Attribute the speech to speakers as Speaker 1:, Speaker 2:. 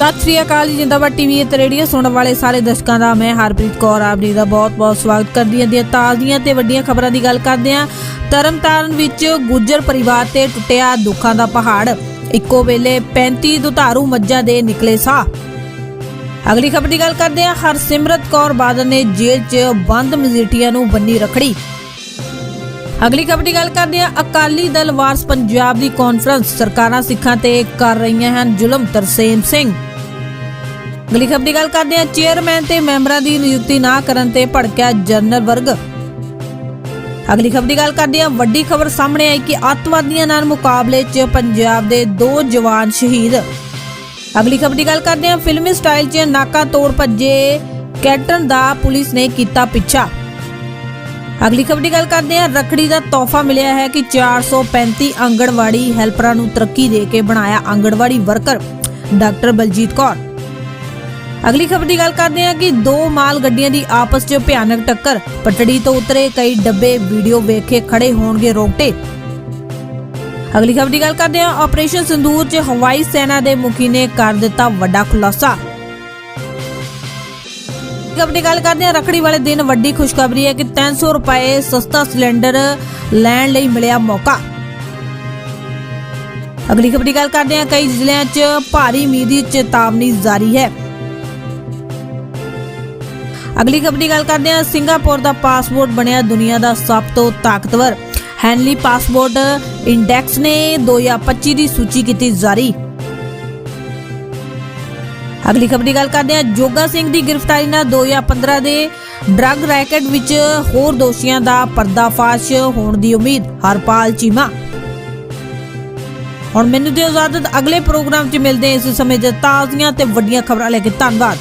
Speaker 1: ਸਤਿ ਸ੍ਰੀ ਅਕਾਲ ਜੀ, ਜਿੰਦਾਬਾਦ ਟੀਵੀ ਤੇ ਰੇਡੀਓ ਸੁਣਨ ਵਾਲੇ ਸਾਰੇ ਦਰਸ਼ਕਾਂ ਦਾ, ਮੈਂ ਹਰਪ੍ਰੀਤ ਕੌਰ, ਆਪ ਜੀ ਦਾ ਬਹੁਤ-ਬਹੁਤ ਸਵਾਗਤ ਕਰਦੀ ਹਾਂ। ਦੀਆਂ ਤਾਜ਼ੀਆਂ ਤੇ ਵੱਡੀਆਂ ਖਬਰਾਂ ਦੀ ਗੱਲ ਕਰਦੇ ਹਾਂ। ਤਰਨਤਾਰਨ ਵਿੱਚ ਗੁੱਜਰ ਪਰਿਵਾਰ ਤੇ ਟੁੱਟਿਆ ਦੁੱਖਾਂ ਦਾ ਪਹਾੜ। ਇੱਕੋ ਵੇਲੇ 35 ਦੁਧਾਰੂ ਮੱਝਾਂ ਦੇ ਨਿਕਲੇ ਸਾਹ। ਅਗਲੀ ਖਬਰ ਦੀ ਗੱਲ ਕਰਦੇ ਹਾਂ। ਹਰਸਿਮਰਤ ਕੌਰ ਬਾਦਲ ਨੇ ਜੇਲ੍ਹ 'ਚ ਬੰਦ ਮਜੀਠੀਆਂ ਨੂੰ ਬੰਨੀ ਰਖੜੀ। ਅਗਲੀ ਖਬਰ ਦੀ ਗੱਲ ਕਰਦੇ ਹਾਂ। ਅਕਾਲੀ ਦਲ ਵਾਰਸ ਪੰਜਾਬ ਦੀ ਕਾਨਫਰੰਸ ਸਰਕਾਰਾਂ ਸਿੱਖਾਂ ਤੇ ਕਰ ਰਹੀਆਂ ਹਨ। ਜ਼ੁਲਮ ਤਰਸੇਮ ਸਿੰਘ। ਅਗਲੀ ਖਬਰ ਦੀ ਗੱਲ ਕਰਦੇ ਹਾਂ ਚੇਅਰਮੈਨ ਤੇ ਮੈਂਬਰਾਂ ਦੀ ਨਿਯੁਕਤੀ ਨਾ ਕਰਨ ਤੇ ਭੜਕਿਆ ਜਨਰਲ ਵਰਗ। ਅਗਲੀ ਖਬਰ ਦੀ ਗੱਲ ਕਰਦੇ ਹਾਂ, ਵੱਡੀ ਖਬਰ ਸਾਹਮਣੇ ਆਈ ਕਿ ਅੱਤਵਾਦੀਆਂ ਨਾਲ ਮੁਕਾਬਲੇ 'ਚ ਪੰਜਾਬ ਦੇ ਦੋ ਜਵਾਨ ਸ਼ਹੀਦ। ਅਗਲੀ ਖਬਰ ਦੀ ਗੱਲ ਕਰਦੇ ਹਾਂ, ਫਿਲਮੀ ਸਟਾਈਲ 'ਚ ਨਾਕਾ ਤੋੜ ਭੱਜੇ ਕੈਟਨ ਦਾ ਪੁਲਿਸ ਨੇ ਕੀਤਾ ਪਿੱਛਾ। ਅਗਲੀ ਖਬਰ ਦੀ ਗੱਲ ਕਰਦੇ ਹਾਂ, ਰਖੜੀ ਦਾ ਤੋਹਫਾ ਮਿਲਿਆ ਹੈ ਕਿ 435 ਆਂਗਣਵਾੜੀ ਹੈਲਪਰਾਂ ਨੂੰ ਤਰੱਕੀ ਦੇ ਕੇ ਬਣਾਇਆ ਆਂਗਣਵਾੜੀ ਵਰਕਰ, ਡਾਕਟਰ ਬਲਜੀਤ ਕੌਰ। ਅਗਲੀ ਖਬਰ ਦੀ ਗੱਲ ਕਰਦੇ ਹਾਂ ਕਿ ਦੋ ਮਾਲ ਗੱਡੀਆਂ ਦੀ ਆਪਸ 'ਚ ਭਿਆਨਕ ਟੱਕਰ ਪਟੜੀ ਤੋਂ ਉਤਰੇ ਕਈ ਡੱਬੇ ਵੀਡੀਓ ਵੇਖ ਕੇ ਖੜੇ ਹੋਣਗੇ ਰੋਂਗਟੇ। ਅਗਲੀ ਖਬਰ ਦੀ ਗੱਲ ਕਰਦੇ ਹਾਂ, ਆਪਰੇਸ਼ਨ ਸਿੰਦੂਰ 'ਚ ਹਵਾਈ ਸੈਨਾ ਦੇ ਮੁਖੀ ਨੇ ਕਰ ਦਿੱਤਾ ਵੱਡਾ ਖੁਲਾਸਾ। ਖਬਰ ਦੀ ਗੱਲ ਕਰਦੇ ਹਾਂ, ਰਖੜੀ ਵਾਲੇ ਦਿਨ ਵੱਡੀ ਖੁਸ਼ਖਬਰੀ ਹੈ ਕਿ 300 ਰੁਪਏ ਸਸਤਾ ਸਿਲੰਡਰ ਲੈਣ ਲਈ ਮਿਲਿਆ ਮੌਕਾ। ਅਗਲੀ ਖਬਰ ਦੀ ਗੱਲ ਕਰਦੇ ਹਾਂ, ਕਈ ਜ਼ਿਲ੍ਹਿਆਂ 'ਚ ਭਾਰੀ ਮੀਂਹ ਦੀ ਚੇਤਾਵਨੀ ਜਾਰੀ ਹੈ। ਅਗਲੀ ਖਬਰ ਦੀ ਗੱਲ ਕਰਦੇ ਹਾਂ, ਸਿੰਗਾਪੁਰ ਦਾ ਪਾਸਪੋਰਟ ਬਣਿਆ ਦੁਨੀਆ ਦਾ ਸਭ ਤੋਂ ਤਾਕਤਵਰ। ਹੈਨਲੀ ਪਾਸਪੋਰਟ ਇੰਡੈਕਸ ਨੇ 2025 ਦੀ ਸੂਚੀ ਕੀਤੀ ਜਾਰੀ। ਅਗਲੀ ਖਬਰ ਦੀ ਗੱਲ ਕਰਦੇ ਹਾਂ, ਜੋਗਾ ਸਿੰਘ ਦੀ ਗ੍ਰਿਫਤਾਰੀ ਨਾਲ 2015 ਦੇ ਡਰੱਗ ਰੈਕਟ ਵਿੱਚ ਹੋਰ ਦੋਸ਼ੀਆਂ ਦਾ ਪਰਦਾਫਾਸ਼ ਹੋਣ ਦੀ ਉਮੀਦ, ਹਰਪਾਲ ਚੀਮਾ। ਹੁਣ ਮੈਨੂੰ ਦਿਓ ਇਜਾਜ਼ਤ, ਅਗਲੇ ਪ੍ਰੋਗਰਾਮ 'ਚ ਮਿਲਦੇ ਇਸ ਸਮੇਂ ਦੇ ਤਾਜ਼ੀਆਂ ਤੇ ਵੱਡੀਆਂ ਖਬਰਾਂ ਲੈ ਕੇ ਧੰਨਵਾਦ।